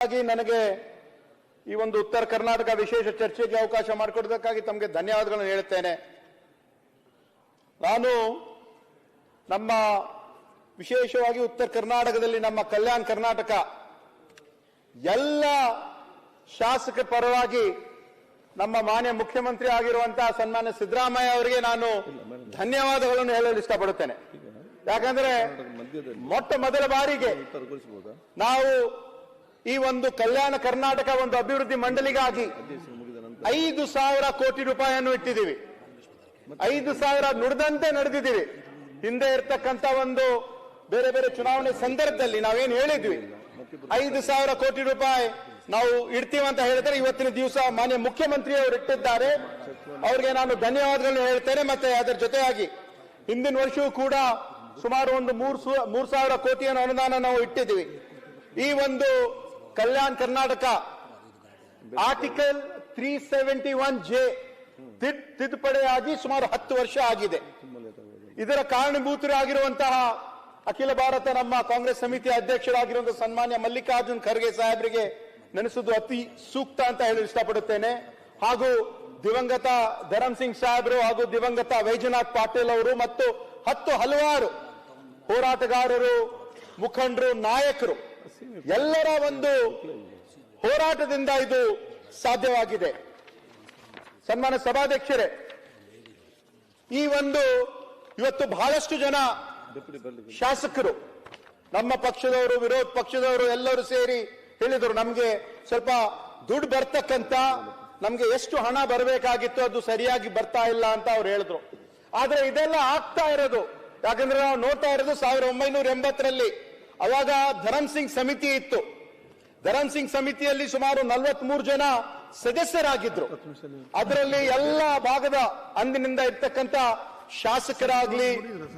ಹಾಗಾಗಿ ನನಗೆ ಈ ಒಂದು ಉತ್ತರ ಕರ್ನಾಟಕ ವಿಶೇಷ ಚರ್ಚೆಗೆ ಅವಕಾಶ ಮಾಡಿಕೊಡೋದಕ್ಕಾಗಿ ತಮಗೆ ಧನ್ಯವಾದಗಳನ್ನು ಹೇಳುತ್ತೇನೆ. ನಾನು ನಮ್ಮ ವಿಶೇಷವಾಗಿ ಉತ್ತರ ಕರ್ನಾಟಕದಲ್ಲಿ ನಮ್ಮ ಕಲ್ಯಾಣ ಕರ್ನಾಟಕ ಎಲ್ಲ ಶಾಸಕ ಪರವಾಗಿ ನಮ್ಮ ಮಾನ್ಯ ಮುಖ್ಯಮಂತ್ರಿ ಆಗಿರುವಂತಹ ಸನ್ಮಾನ್ಯ ಸಿದ್ದರಾಮಯ್ಯ ಅವರಿಗೆ ನಾನು ಧನ್ಯವಾದಗಳನ್ನು ಹೇಳಲು ಇಷ್ಟಪಡುತ್ತೇನೆ. ಯಾಕಂದ್ರೆ ಮೊಟ್ಟ ಮೊದಲ ಬಾರಿಗೆ ನಾವು ಈ ಒಂದು ಕಲ್ಯಾಣ ಕರ್ನಾಟಕ ಒಂದು ಅಭಿವೃದ್ಧಿ ಮಂಡಳಿಗಾಗಿ ಐದು ಸಾವಿರ ಕೋಟಿ ರೂಪಾಯಿಯನ್ನು ಇಟ್ಟಿದ್ದೀವಿ. ಐದು ಸಾವಿರ ನುಡಿದಂತೆ ನಡೆದಿದ್ದೀವಿ. ಹಿಂದೆ ಇರ್ತಕ್ಕಂತ ಒಂದು ಬೇರೆ ಬೇರೆ ಚುನಾವಣೆ ಸಂದರ್ಭದಲ್ಲಿ ನಾವೇನು ಹೇಳಿದ್ವಿ. ಐದು ಸಾವಿರ ಕೋಟಿ ರೂಪಾಯಿ ನಾವು ಇಡ್ತೀವಿ ಅಂತ ಹೇಳಿದ್ರೆ ಇವತ್ತಿನ ದಿವಸ ಮಾನ್ಯ ಮುಖ್ಯಮಂತ್ರಿ ಅವರು ಇಟ್ಟಿದ್ದಾರೆ. ಅವ್ರಿಗೆ ನಾನು ಧನ್ಯವಾದಗಳನ್ನು ಹೇಳ್ತೇನೆ ಮತ್ತೆ ಅದರ ಜೊತೆಯಾಗಿ ಹಿಂದಿನ ವರ್ಷವೂ ಕೂಡ ಸುಮಾರು ಒಂದು ಮೂರು ಮೂರ್ ಸಾವಿರ ಕೋಟಿಯನ್ನು ಅನುದಾನ ನಾವು ಇಟ್ಟಿದ್ದೀವಿ. ಈ ಒಂದು Kalyana Karnataka. Article three seventy one J ತಿದ್ದುಪಡಿಯಾಗಿ ಸುಮಾರು ಹತ್ತು ವರ್ಷ ಆಗಿದೆ. ಇದರ ಕಾರಣಭೂತರಾಗಿರುವಂತಹ ಅಖಿಲ ಭಾರತ ನಮ್ಮ ಕಾಂಗ್ರೆಸ್ ಸಮಿತಿ ಅಧ್ಯಕ್ಷರಾಗಿರುವಂತಹ ಸನ್ಮಾನ್ಯ ಮಲ್ಲಿಕಾರ್ಜುನ್ ಖರ್ಗೆ ಸಾಹೇಬರಿಗೆ ನೆನೆಸುವುದು ಅತಿ ಸೂಕ್ತ ಅಂತ ಹೇಳಿ ಇಷ್ಟಪಡುತ್ತೇನೆ. ಹಾಗೂ ದಿವಂಗತ ಧರಮ್ ಸಿಂಗ್ ಸಾಹೇಬರು ಹಾಗೂ ದಿವಂಗತ ವೈಜನಾಥ್ ಪಾಟೀಲ್ ಅವರು ಮತ್ತು ಹತ್ತು ಹಲವಾರು ಹೋರಾಟಗಾರರು, ಮುಖಂಡರು, ನಾಯಕರು ಎಲ್ಲರ ಒಂದು ಹೋರಾಟದಿಂದ ಇದು ಸಾಧ್ಯವಾಗಿದೆ. ಸನ್ಮಾನ ಸಭಾಧ್ಯಕ್ಷರೇ, ಈ ಒಂದು ಇವತ್ತು ಬಹಳಷ್ಟು ಜನ ಶಾಸಕರು, ನಮ್ಮ ಪಕ್ಷದವರು, ವಿರೋಧ ಪಕ್ಷದವರು ಎಲ್ಲರೂ ಸೇರಿ ಹೇಳಿದರು, ನಮ್ಗೆ ಸ್ವಲ್ಪ ದುಡ್ಡು ಬರ್ತಕ್ಕಂತ ನಮ್ಗೆ ಎಷ್ಟು ಹಣ ಬರಬೇಕಾಗಿತ್ತು ಅದು ಸರಿಯಾಗಿ ಬರ್ತಾ ಇಲ್ಲ ಅಂತ ಅವ್ರು ಹೇಳಿದ್ರು. ಆದ್ರೆ ಇದೆಲ್ಲ ಆಗ್ತಾ ಇರೋದು, ಯಾಕಂದ್ರೆ ನಾವು ನೋಡ್ತಾ ಇರೋದು ಸಾವಿರದ ಒಂಬೈನೂರ ಎಂಬತ್ತರಲ್ಲಿ ಅವಾಗ ಧರಮ್ ಸಿಂಗ್ ಸಮಿತಿ ಇತ್ತು. ಧರಮ್ ಸಿಂಗ್ ಸಮಿತಿಯಲ್ಲಿ ಸುಮಾರು ನಲವತ್ಮೂರು ಜನ ಸದಸ್ಯರಾಗಿದ್ರು. ಅದರಲ್ಲಿ ಎಲ್ಲ ಭಾಗದ ಅಂದಿನಿಂದ ಇರ್ತಕ್ಕಂತ ಶಾಸಕರಾಗ್ಲಿ,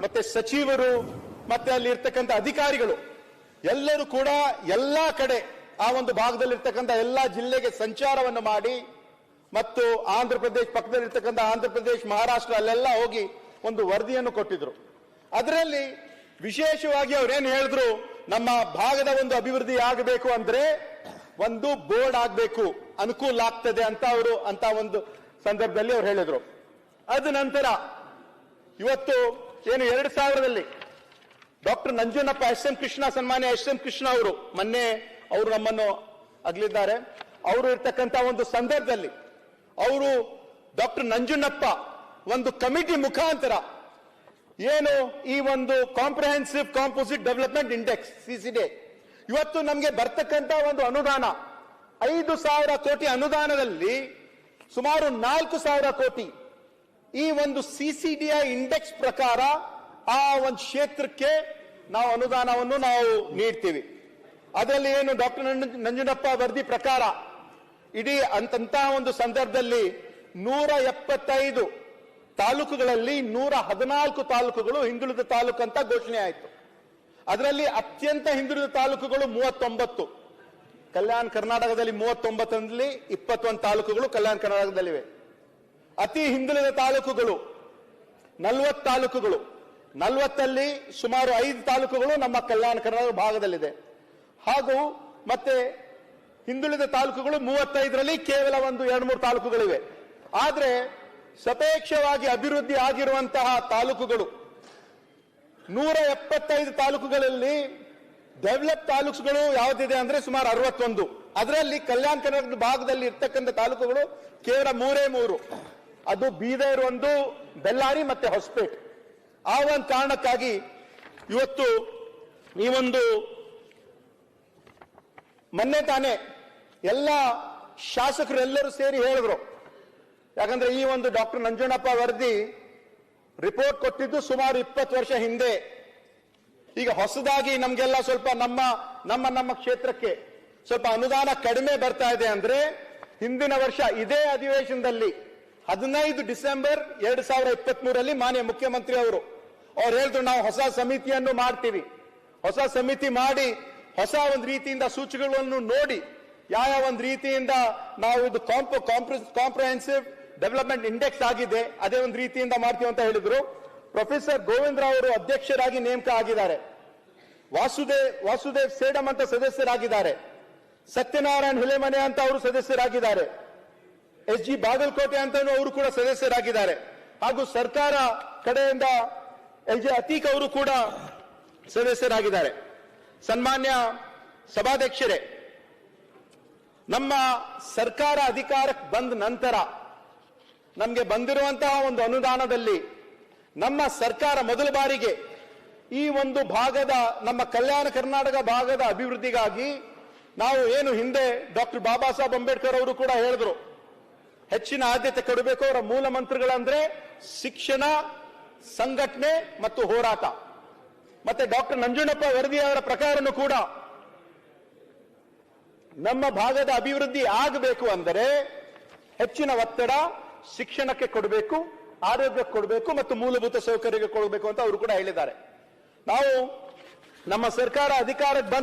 ಮತ್ತೆ ಸಚಿವರು, ಮತ್ತೆ ಅಲ್ಲಿ ಇರ್ತಕ್ಕಂಥ ಅಧಿಕಾರಿಗಳು, ಎಲ್ಲರೂ ಕೂಡ ಎಲ್ಲಾ ಕಡೆ ಆ ಒಂದು ಭಾಗದಲ್ಲಿ ಇರ್ತಕ್ಕಂಥ ಎಲ್ಲಾ ಜಿಲ್ಲೆಗೆ ಸಂಚಾರವನ್ನು ಮಾಡಿ ಮತ್ತು ಆಂಧ್ರ ಪ್ರದೇಶ ಪಕ್ಕದಲ್ಲಿ ಇರ್ತಕ್ಕಂಥ ಆಂಧ್ರ ಪ್ರದೇಶ್, ಮಹಾರಾಷ್ಟ್ರ ಅಲ್ಲೆಲ್ಲ ಹೋಗಿ ಒಂದು ವರದಿಯನ್ನು ಕೊಟ್ಟಿದ್ರು. ಅದರಲ್ಲಿ ವಿಶೇಷವಾಗಿ ಅವ್ರೇನ್ ಹೇಳಿದ್ರು ನಮ್ಮ ಭಾಗದ ಒಂದು ಅಭಿವೃದ್ಧಿ ಆಗಬೇಕು ಅಂದ್ರೆ ಒಂದು ಬೋರ್ಡ್ ಆಗಬೇಕು, ಅನುಕೂಲ ಆಗ್ತದೆ ಅಂತ ಅವರು ಅಂತ ಒಂದು ಸಂದರ್ಭದಲ್ಲಿ ಅವ್ರು ಹೇಳಿದ್ರು. ಅದ ನಂತರ ಇವತ್ತು ಏನು ಎರಡು ಸಾವಿರದಲ್ಲಿ doctor Nanjunappa, S M Krishna, ಸನ್ಮಾನ್ಯ ಎಸ್ ಎಂ ಕೃಷ್ಣ ಅವರು ಮೊನ್ನೆ ಅವರು ನಮ್ಮನ್ನು ಅಗಲಿದ್ದಾರೆ. ಅವರು ಇರ್ತಕ್ಕಂತ ಒಂದು ಸಂದರ್ಭದಲ್ಲಿ ಅವರು ಡಾಕ್ಟರ್ ನಂಜುನಪ್ಪ ಒಂದು ಕಮಿಟಿ ಮುಖಾಂತರ ಏನು ಈ ಒಂದು comprehensive composite development index CCD ಇವತ್ತು ನಮಗೆ ಬರ್ತಕ್ಕಂತ ಒಂದು ಅನುದಾನ, ಐದು ಸಾವಿರ ಕೋಟಿ ಅನುದಾನದಲ್ಲಿ ಸುಮಾರು ನಾಲ್ಕು ಸಾವಿರ ಕೋಟಿ. ಈ ಒಂದು ಸಿಸಿಡಿಯ ಇಂಡೆಕ್ಸ್ ಪ್ರಕಾರ ಆ ಒಂದು ಕ್ಷೇತ್ರಕ್ಕೆ ನಾವು ಅನುದಾನವನ್ನು ನಾವು ನೀಡ್ತೀವಿ. ಅದರಲ್ಲಿ ಏನು ಡಾಕ್ಟರ್ ನಂಜುನಪ್ಪ ವರದಿ ಪ್ರಕಾರ, ಇಡೀ ಅಂತ ಒಂದು ಸಂದರ್ಭದಲ್ಲಿ ನೂರ ಎಪ್ಪತ್ತೈದು ತಾಲೂಕುಗಳಲ್ಲಿ ನೂರ ಹದಿನಾಲ್ಕು ತಾಲೂಕುಗಳು ಹಿಂದುಳಿದ ತಾಲೂಕು ಅಂತ ಘೋಷಣೆ ಆಯಿತು. ಅದರಲ್ಲಿ ಅತ್ಯಂತ ಹಿಂದುಳಿದ ತಾಲೂಕುಗಳು ಮೂವತ್ತೊಂಬತ್ತು. ಕಲ್ಯಾಣ ಕರ್ನಾಟಕದಲ್ಲಿ ಮೂವತ್ತೊಂಬತ್ತರಲ್ಲಿ ಇಪ್ಪತ್ತೊಂದು ತಾಲೂಕುಗಳು ಕಲ್ಯಾಣ ಕರ್ನಾಟಕದಲ್ಲಿವೆ. ಅತಿ ಹಿಂದುಳಿದ ತಾಲೂಕುಗಳು ನಲ್ವತ್ತು ತಾಲೂಕುಗಳು. ನಲ್ವತ್ತಲ್ಲಿ ಸುಮಾರು ಐದು ತಾಲೂಕುಗಳು ನಮ್ಮ ಕಲ್ಯಾಣ ಕರ್ನಾಟಕ ಭಾಗದಲ್ಲಿದೆ. ಹಾಗೂ ಮತ್ತೆ ಹಿಂದುಳಿದ ತಾಲೂಕುಗಳು ಮೂವತ್ತೈದರಲ್ಲಿ ಕೇವಲ ಒಂದು ಎರಡು ಮೂರು ತಾಲೂಕುಗಳಿವೆ. ಆದ್ರೆ ಸಾಪೇಕ್ಷವಾಗಿ ಅಭಿವೃದ್ಧಿ ಆಗಿರುವಂತಹ ತಾಲೂಕುಗಳು. ನೂರ ಎಪ್ಪತ್ತೈದು ತಾಲೂಕುಗಳಲ್ಲಿ ಡೆವಲಪ್ ತಾಲೂಕುಗಳು ಯಾವುದಿದೆ ಅಂದ್ರೆ ಸುಮಾರು ಅರವತ್ತೊಂದು. ಅದರಲ್ಲಿ ಕಲ್ಯಾಣ ಕರ್ನಾಟಕದ ಭಾಗದಲ್ಲಿ ಇರ್ತಕ್ಕಂಥ ತಾಲೂಕುಗಳು ಕೇವಲ ಮೂರೇ ಮೂರು. ಅದು ಬೀದರ್ ಒಂದು, ಬೆಳ್ಳಾರಿ ಮತ್ತೆ ಹೊಸಪೇಟೆ. ಆ ಒಂದು ಕಾರಣಕ್ಕಾಗಿ ಇವತ್ತು ಈ ಒಂದು ಮೊನ್ನೆ ತಾನೇ ಎಲ್ಲ ಶಾಸಕರು ಎಲ್ಲರೂ ಸೇರಿ ಹೇಳಿದ್ರು. ಯಾಕಂದ್ರೆ ಈ ಒಂದು ಡಾಕ್ಟರ್ ನಂಜುಣಪ್ಪ ವರದಿ ರಿಪೋರ್ಟ್ ಕೊಟ್ಟಿದ್ದು ಸುಮಾರು ಇಪ್ಪತ್ತು ವರ್ಷ ಹಿಂದೆ. ಈಗ ಹೊಸದಾಗಿ ನಮ್ಗೆಲ್ಲ ಸ್ವಲ್ಪ ನಮ್ಮ ನಮ್ಮ ನಮ್ಮ ಕ್ಷೇತ್ರಕ್ಕೆ ಸ್ವಲ್ಪ ಅನುದಾನ ಕಡಿಮೆ ಬರ್ತಾ ಇದೆ ಅಂದ್ರೆ ಹಿಂದಿನ ವರ್ಷ ಇದೇ ಅಧಿವೇಶನದಲ್ಲಿ ಹದಿನೈದು ಡಿಸೆಂಬರ್ ಎರಡ್ ಸಾವಿರ ಇಪ್ಪತ್ತ್ ಮೂರಲ್ಲಿ ಮಾನ್ಯ ಮುಖ್ಯಮಂತ್ರಿ ಅವರು, ಅವ್ರು ಹೇಳಿದ್ರು ನಾವು ಹೊಸ ಸಮಿತಿಯನ್ನು ಮಾಡ್ತೀವಿ. ಹೊಸ ಸಮಿತಿ ಮಾಡಿ ಹೊಸ ಒಂದು ರೀತಿಯಿಂದ ಸೂಚಿಗಳನ್ನು ನೋಡಿ ಯಾವ ಒಂದು ರೀತಿಯಿಂದ ನಾವು ಇದು ಕಾಂಪ್ ಕಾಂಪ್ರಹೆನ್ಸಿವ್ ಡೆವಲಪ್ಮೆಂಟ್ ಇಂಡೆಕ್ಸ್ ಆಗಿದೆ, ಅದೇ ಒಂದು ರೀತಿಯಿಂದ ಮಾಡ್ತೀವಿ ಅಂತ ಹೇಳಿದ್ರು. ಪ್ರೊಫೆಸರ್ ಗೋವಿಂದ್ರ ಅವರು ಅಧ್ಯಕ್ಷರಾಗಿ ನೇಮಕ ಆಗಿದ್ದಾರೆ. ವಾಸುದೇವ್ ವಾಸುದೇವ್ ಸೇಡಂ ಅಂತ ಸದಸ್ಯರಾಗಿದ್ದಾರೆ. ಸತ್ಯನಾರಾಯಣ ಹುಲೆಮನೆ ಅಂತ ಅವರು ಸದಸ್ಯರಾಗಿದ್ದಾರೆ. ಎಸ್ ಜಿ ಬಾಗಲಕೋಟೆ ಅಂತಾನು ಅವರು ಕೂಡ ಸದಸ್ಯರಾಗಿದ್ದಾರೆ. ಹಾಗೂ ಸರ್ಕಾರ ಕಡೆಯಿಂದ ಎಲ್ ಜಿ ಅತೀಕ್ ಅವರು ಕೂಡ ಸದಸ್ಯರಾಗಿದ್ದಾರೆ. ಸನ್ಮಾನ್ಯ ಸಭಾಧ್ಯಕ್ಷರೇ, ನಮ್ಮ ಸರ್ಕಾರ ಅಧಿಕಾರಕ್ಕೆ ಬಂದ ನಂತರ ನಮಗೆ ಬಂದಿರುವಂತಹ ಒಂದು ಅನುದಾನದಲ್ಲಿ ನಮ್ಮ ಸರ್ಕಾರ ಮೊದಲ ಬಾರಿಗೆ ಈ ಒಂದು ಭಾಗದ ನಮ್ಮ ಕಲ್ಯಾಣ ಕರ್ನಾಟಕ ಭಾಗದ ಅಭಿವೃದ್ಧಿಗಾಗಿ ನಾವು ಏನು ಹಿಂದೆ ಡಾಕ್ಟರ್ ಬಾಬಾ ಸಾಹೇಬ್ ಅಂಬೇಡ್ಕರ್ ಅವರು ಕೂಡ ಹೇಳಿದ್ರು, ಹೆಚ್ಚಿನ ಆದ್ಯತೆ ಕೊಡಬೇಕು ಅವರ ಮೂಲ ಮಂತ್ರಗಳಂದ್ರೆ ಶಿಕ್ಷಣ, ಸಂಘಟನೆ ಮತ್ತು ಹೋರಾಟ. ಮತ್ತೆ ಡಾಕ್ಟರ್ ನಂಜುಂಡಪ್ಪ ವರದಿ ಅವರ ಪ್ರಕಾರನೂ ಕೂಡ ನಮ್ಮ ಭಾಗದ ಅಭಿವೃದ್ಧಿ ಆಗಬೇಕು ಅಂದರೆ ಹೆಚ್ಚಿನ ಒತ್ತಡ ಶಿಕ್ಷಣಕ್ಕೆ ಕೊಡಬೇಕು ಆರೋಗ್ಯಕ್ಕೆ ಕೊಡಬೇಕು ಮತ್ತು ಮೂಲಭೂತ ಸೌಕರ್ಯಕ್ಕೆ ಕೊಡಬೇಕು ಅಂತ ಅವರು ಕೂಡ ಹೇಳಿದ್ದಾರೆ. ನಾವು ನಮ್ಮ ಸರ್ಕಾರ ಅಧಿಕಾರಕ್ಕೆ ಬಂದ